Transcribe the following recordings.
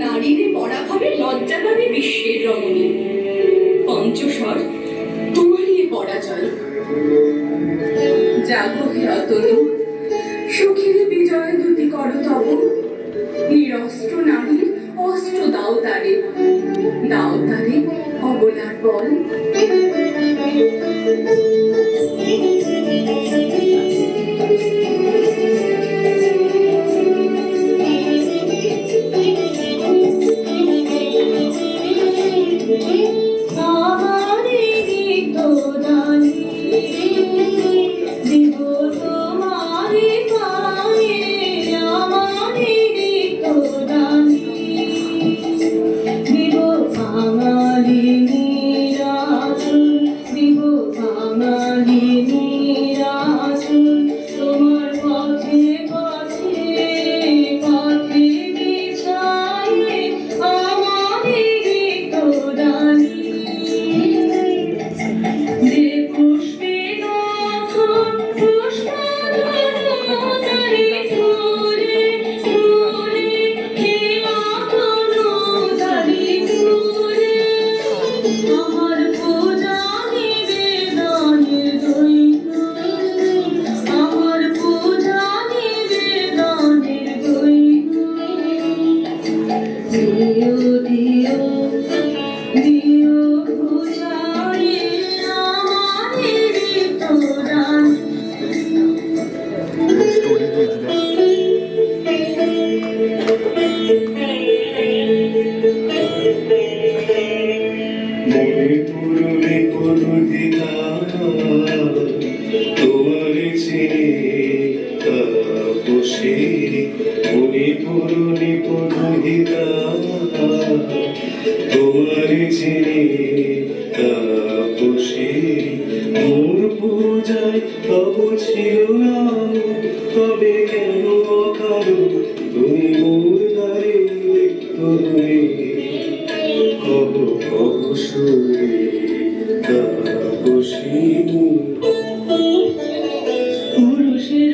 নারীরে পরাভাবে লজ্জা পাবে বিশ্বের রমণী। পঞ্চস্বর তোমারই পরাজয় জাগো হে অতনু সুখের বিজয় দুটি কর তব। নিরস্ত্র নারীর অস্ত্র দাও তারে। দাও তারে অবলার বল। পড়বে কোনো তোমার ছেড়ে বসে মোর পূজায় তব ছিল না, তবে কেন অকারো তুমি মোর দ্বারে তুমি কব কব পুরুষের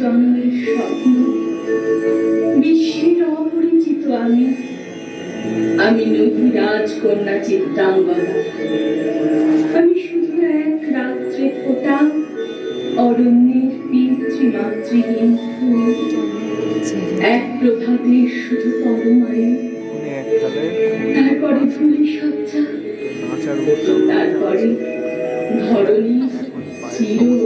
জন্মের স্বপ্ন। বিশ্বের অপরিচিত আমি। আমি নহি রাজকন্যা চিত্রাঙ্গনা আমি শুধু এক রাত্রে ফোটা অরণ্যের পিতৃমাতৃহীন ফুল। এক প্রভাতে শুধু পরমায়ু তারপরে ধুলি সজ্জা। তারপরে ধরণী চির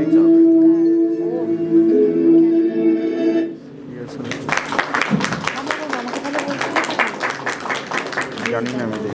Anytime.